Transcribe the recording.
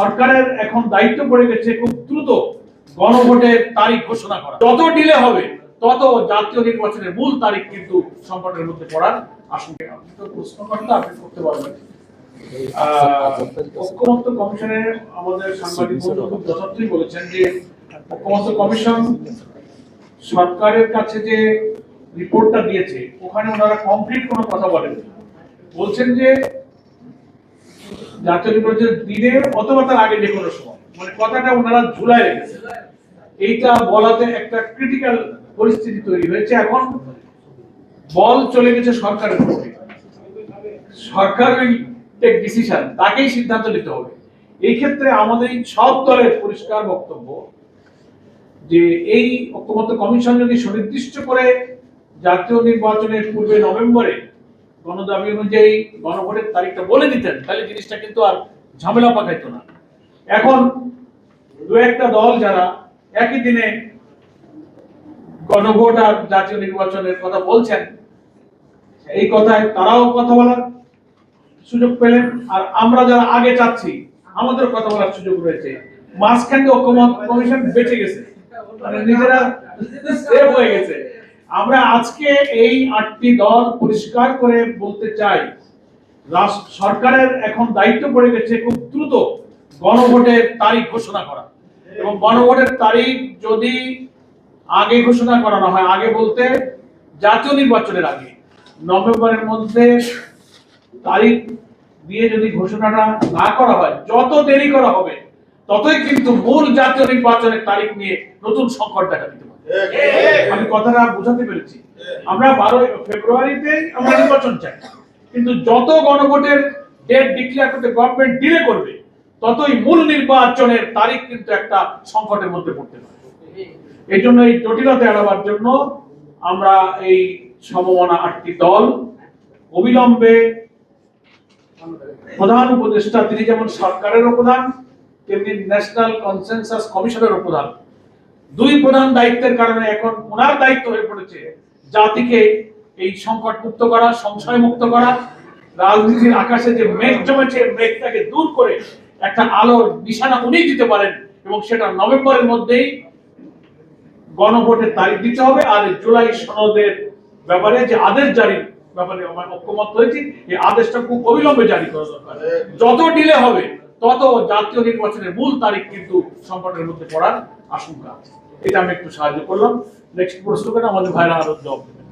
সরকারের এখন দায়িত্ব পড়ে গেছে খুব দ্রুত গণভোটের তারিখ ঘোষণা করা। যত ডিলে হবে, তত জাতীয় নির্বাচনের মূল তারিখ কিন্তু সংকটের মধ্যে পড়ার আশঙ্কা। প্রশ্নকর্তা, আপনি করতে পারবেন। ঐক্যমত্য কমিশনের আমাদের সাংবাদিক যথার্থই বলেছেন যে ঐক্যমত্য কমিশন সরকারের কাছে যে রিপোর্টটা দিয়েছে, ওখানে ওনারা কমপ্লিট কোনো কথা বলেন বলছেন যে জাতীয় নির্বাচনের দিনে অথবা তার আগে যে কোনো সময়। মানে কথাটা ওনারা ঝুলায় রেখেছে। এইটা বলাতে একটা ক্রিটিক্যাল পরিস্থিতি তৈরি হয়েছে। এখন বল চলে গেছে সরকারের উপরে সরকারই টেক ডিসিশন তাকেই সিদ্ধান্ত নিতে হবে। এই ক্ষেত্রে আমাদের সব দলের পরিষ্কার বক্তব্য যে এই ঐক্যমত্য কমিশন যদি সুনির্দিষ্ট করে জাতীয় নির্বাচনের পূর্বে নভেম্বরে গণদাবি অনুযায়ী গণভোটের তারিখটা বলে দিতেন, তাহলে জিনিসটা কিন্তু আর ঝামেলা পাকাইতো না। এখন দু একটা দল যারা একই দিনে গণভোট আর জাতীয় নির্বাচনের কথা বলছেন, এই কথায় তারাও কথা বলার সুযোগ পেলেন, আর আমরা যারা আগে চাচ্ছি আমাদের কথা বলার সুযোগ রয়েছে। মাঝখানে ঐক্যমত কমিশন বেঁচে গেছে। মানে নিজেরা হয়ে গেছে। আমরা আজকে এই আটটি দল পরিষ্কার করে বলতে চাই সরকারের এখন দায়িত্ব পড়ে গেছে খুব দ্রুত গণভোটের তারিখ ঘোষণা করা। এবং গণভোটের তারিখ যদি আগে ঘোষণা করানো হয়, আগে বলতে জাতীয় নির্বাচনের আগে, নভেম্বরের মধ্যে তারিখ দিয়ে যদি ঘোষণাটা না করা হয়, যত দেরি করা হবে ততই কিন্তু মূল জাতীয় নির্বাচনের তারিখ নিয়ে নতুন সংকট দেখা দিতে পারে। আমি কথাটা বুঝাতে পেরেছি। আমরা বারোই ফেব্রুয়ারিতে আমরা নির্বাচন চাই। কিন্তু যত গণভোটের ডেট ডিক্লেয়ার করতে গভর্নমেন্ট ডিলে করবে ততই মূল নির্বাচনের তারিখ কিন্তু একটা সংকটের মধ্যে পড়তে পারে। এই জন্য এই জটিলতা এড়াবার জন্য আমরা এই সমমনা আটটি দল অবিলম্বে প্রধান উপদেষ্টা তিনি যেমন সরকারেরও প্রধান তেমনি ন্যাশনাল কনসেনসাস কমিশনের প্রধান। দুই প্রধান দায়িত্বের কারণে এখন ওনার দায়িত্ব হয়ে পড়েছে জাতিকে এই সংকট মুক্ত করা সংশয় মুক্ত করা। রাজনীতির আকাশে যে মেঘ জমেছে মেঘটাকে দূর করে একটা আলোর নিশানা উনি দিতে পারেন এবং সেটা নভেম্বরের মধ্যেই গণভোটের তারিখ দিতে হবে আর জুলাই সনদের ব্যাপারে যে আদেশ জারি ব্যাপারে আমার ঐক্যমত হয়েছি এই আদেশটা খুব অবিলম্বে জারি করা দরকার। যত ডিলে হবে তত জাতীয় নির্বাচনের মূল তারিখ কিন্তু সংকটের মধ্যে পড়ার আশঙ্কা। এটা আমি একটু সাহায্য করলাম। নেক্সট প্রশ্ন করে আমাদের ভাইরা আরও জবাব দেবেন।